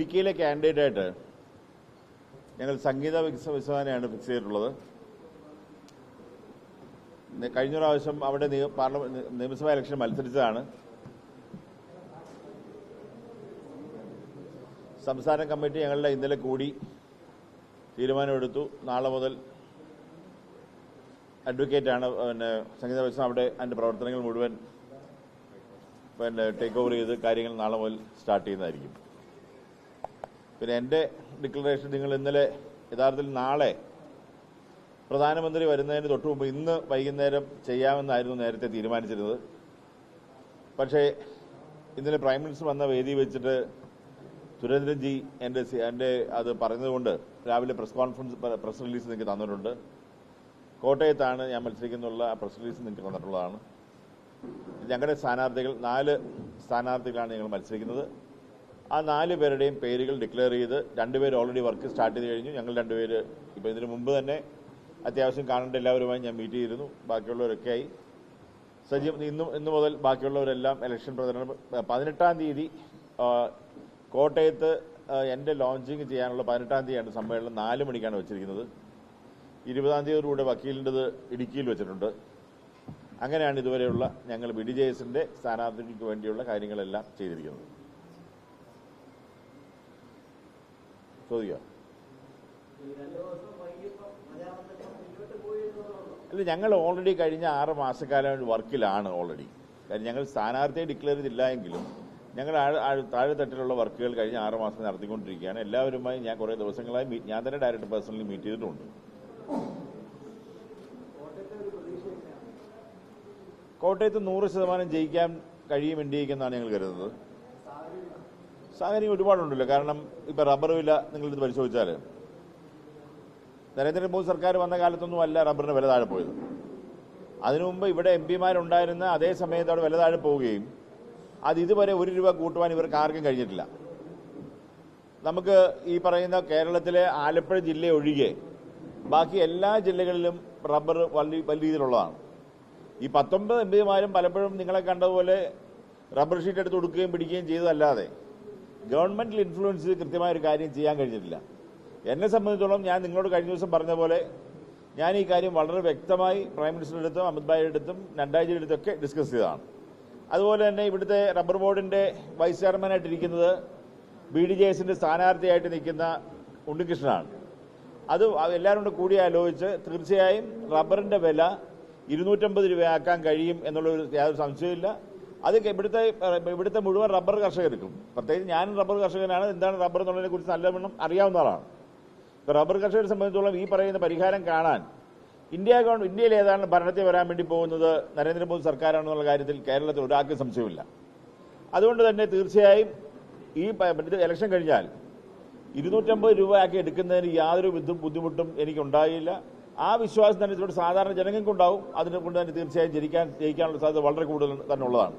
ഇടുക്കിയിലെ കാൻഡിഡേറ്റായിട്ട് ഞങ്ങൾ സംഗീത വിശ്വനാണ് ഫിക്സ് ചെയ്തിട്ടുള്ളത്. കഴിഞ്ഞ പ്രാവശ്യം അവിടെ പാർലമെന്റ് നിയമസഭാ ഇലക്ഷൻ മത്സരിച്ചതാണ്. സംസ്ഥാന കമ്മിറ്റി ഞങ്ങളുടെ ഇന്നലെ കൂടി തീരുമാനമെടുത്തു. നാളെ മുതൽ അഡ്വക്കേറ്റാണ് പിന്നെ സംഗീത വിശ്വം അവിടെ അതിന്റെ പ്രവർത്തനങ്ങൾ മുഴുവൻ പിന്നെ ടേക്ക് ഓവർ ചെയ്ത് കാര്യങ്ങൾ നാളെ മുതൽ സ്റ്റാർട്ട് ചെയ്യുന്നതായിരിക്കും. പിന്നെ എന്റെ ഡിക്ലറേഷൻ നിങ്ങൾ ഇന്നലെ യഥാർത്ഥത്തിൽ നാളെ പ്രധാനമന്ത്രി വരുന്നതിന് തൊട്ട് മുമ്പ് ഇന്ന് വൈകുന്നേരം ചെയ്യാമെന്നായിരുന്നു നേരത്തെ തീരുമാനിച്ചിരുന്നത്. പക്ഷേ ഇന്നലെ പ്രൈം മിനിസ്റ്റർ വന്ന വേദി വെച്ചിട്ട് സുരേന്ദ്രൻജി എന്റെ എന്റെ അത് പറഞ്ഞതുകൊണ്ട് രാവിലെ പ്രസ് കോൺഫറൻസ് പ്രസ് റിലീസ് നിങ്ങൾക്ക് തന്നിട്ടുണ്ട്. കോട്ടയത്താണ് ഞാൻ മത്സരിക്കുന്നുള്ള ആ പ്രസ് റിലീസ് നിങ്ങൾക്ക് തന്നിട്ടുള്ളതാണ്. ഞങ്ങളുടെ സ്ഥാനാർത്ഥികൾ നാല് സ്ഥാനാർത്ഥികളാണ് ഞങ്ങൾ മത്സരിക്കുന്നത്. ആ നാല് പേരുടെയും പേരുകൾ ഡിക്ലെയർ ചെയ്ത് രണ്ടുപേർ ഓൾറെഡി വർക്ക് സ്റ്റാർട്ട് ചെയ്ത് കഴിഞ്ഞു. ഞങ്ങൾ രണ്ടുപേര് ഇപ്പോൾ ഇതിനു മുമ്പ് തന്നെ അത്യാവശ്യം കാണേണ്ട എല്ലാവരുമായി ഞാൻ മീറ്റ് ചെയ്തിരുന്നു. ബാക്കിയുള്ളവരൊക്കെ ആയി. സജീവ് ഇന്ന് ഇന്ന് മുതൽ ബാക്കിയുള്ളവരെല്ലാം ഇലക്ഷൻ പ്രചരണം പതിനെട്ടാം തീയതി കോട്ടയത്ത് എന്റെ ലോഞ്ചിങ് ചെയ്യാനുള്ള പതിനെട്ടാം തീയതിയാണ് സമ്മേളനം. നാല് മണിക്കാണ് വെച്ചിരിക്കുന്നത്. ഇരുപതാം തീയതിയോടുകൂടെ വക്കീലിന്റെത് ഇടുക്കിയിൽ വെച്ചിട്ടുണ്ട്. അങ്ങനെയാണ് ഇതുവരെയുള്ള ഞങ്ങൾ ബി ഡി ജെ എസിന്റെ സ്ഥാനാർത്ഥിക്ക് വേണ്ടിയുള്ള കാര്യങ്ങളെല്ലാം ചെയ്തിരിക്കുന്നത്. ചോദിക്കാം അല്ല ഞങ്ങൾ ഓൾറെഡി കഴിഞ്ഞ ആറ് മാസക്കാലം വർക്കിലാണ് ഓൾറെഡി കാര്യം ഞങ്ങൾ സ്ഥാനാർത്ഥിയെ ഡിക്ലെയർ ചെയ്തില്ല എങ്കിലും ഞങ്ങൾ താഴെ തട്ടിലുള്ള വർക്കുകൾ കഴിഞ്ഞ ആറ് മാസം നടത്തിക്കൊണ്ടിരിക്കുകയാണ്. എല്ലാവരുമായി ഞാൻ കുറേ ദിവസങ്ങളായി ഞാൻ തന്നെ ഡയറക്റ്റ് പേഴ്സണലി മീറ്റ് ചെയ്തിട്ടുണ്ട്. കോട്ടയത്ത് നൂറ് ശതമാനം ജയിക്കാൻ കഴിയും എക്കെന്നാണ് ഞങ്ങൾ കരുതുന്നത്. സാഹചര്യം ഒരുപാടുണ്ടല്ലോ. കാരണം ഇപ്പൊ റബ്ബർ വില നിങ്ങളിത് പരിശോധിച്ചാൽ നരേന്ദ്രമോദി സർക്കാർ വന്ന കാലത്തൊന്നും അല്ല റബ്ബറിന് വില താഴെ പോയത്. അതിനു മുമ്പ് ഇവിടെ എം പിമാരുണ്ടായിരുന്ന അതേ സമയത്ത് അവിടെ വില താഴെ പോവുകയും അത് ഇതുവരെ ഒരു രൂപ കൂട്ടുവാൻ ഇവർക്ക് ആർക്കും കഴിഞ്ഞിട്ടില്ല. നമുക്ക് ഈ പറയുന്ന കേരളത്തിലെ ആലപ്പുഴ ജില്ല ഒഴികെ ബാക്കി എല്ലാ ജില്ലകളിലും റബ്ബർ വലിയ വലിയ രീതിയിലുള്ളതാണ്. ഈ പത്തൊമ്പത് എം പിമാരും പലപ്പോഴും നിങ്ങളെ കണ്ടതുപോലെ റബ്ബർ ഷീറ്റ് എടുത്ത് കൊടുക്കുകയും പിടിക്കുകയും ചെയ്തതല്ലാതെ ഗവൺമെന്റിൽ ഇൻഫ്ലുവൻസ് ചെയ്ത് കൃത്യമായ ഒരു കാര്യം ചെയ്യാൻ കഴിഞ്ഞിട്ടില്ല. എന്നെ സംബന്ധിച്ചോളം ഞാൻ നിങ്ങളോട് കഴിഞ്ഞ ദിവസം പറഞ്ഞ പോലെ ഞാൻ ഈ കാര്യം വളരെ വ്യക്തമായി പ്രൈം മിനിസ്റ്ററുടെ അടുത്തും അമിത് ഭായിയുടെ അടുത്തും നഡ്ഡാജിയുടെ അടുത്തൊക്കെ ഡിസ്കസ് ചെയ്തതാണ്. അതുപോലെ തന്നെ ഇവിടുത്തെ റബ്ബർ ബോർഡിന്റെ വൈസ് ചെയർമാനായിട്ടിരിക്കുന്നത് ബി ഡി ജെ എസിന്റെ സ്ഥാനാർത്ഥിയായിട്ട് നിൽക്കുന്ന ഉണ്ണികൃഷ്ണനാണ്. അത് എല്ലാവരും കൂടെ കൂടി ആലോചിച്ച് തീർച്ചയായും റബ്ബറിന്റെ വില ഇരുന്നൂറ്റമ്പത് രൂപയാക്കാൻ കഴിയും എന്നുള്ളൊരു യാതൊരു സംശയമില്ല അത് ഇവിടുത്തെ ഇവിടുത്തെ മുഴുവൻ റബ്ബർ കർഷകർക്കും. പ്രത്യേകിച്ച് ഞാനും റബ്ബർ കർഷകനാണ്. എന്താണ് റബ്ബർ എന്നുള്ളതിനെ കുറിച്ച് നല്ലവണ്ണം അറിയാവുന്ന ആളാണ് ഇപ്പൊ റബ്ബർ കർഷകരെ സംബന്ധിച്ചോളം ഈ പറയുന്ന പരിഹാരം കാണാൻ ഇന്ത്യ ഗവൺമെന്റ് ഇന്ത്യയിൽ ഏതാണ് ഭരണത്തിൽ വരാൻ വേണ്ടി പോകുന്നത് നരേന്ദ്രമോദി സർക്കാരാണെന്നുള്ള കാര്യത്തിൽ കേരളത്തിൽ ഒരാൾക്ക് സംശയമില്ല. അതുകൊണ്ട് തന്നെ തീർച്ചയായും ഈ ഇലക്ഷൻ കഴിഞ്ഞാൽ ഇരുന്നൂറ്റമ്പത് രൂപയാക്കി എടുക്കുന്നതിന് യാതൊരു ബുദ്ധി- ബുദ്ധിമുട്ടും എനിക്കുണ്ടായില്ല. ആ വിശ്വാസം തന്നെ ഇവിടെ സാധാരണ ജനങ്ങൾക്കുണ്ടാവും. അതിനെ കൊണ്ട് തന്നെ തീർച്ചയായും ജയിക്കാൻ ജയിക്കാനുള്ള സാധ്യത വളരെ കൂടുതൽ തന്നെ ഉള്ളതാണ്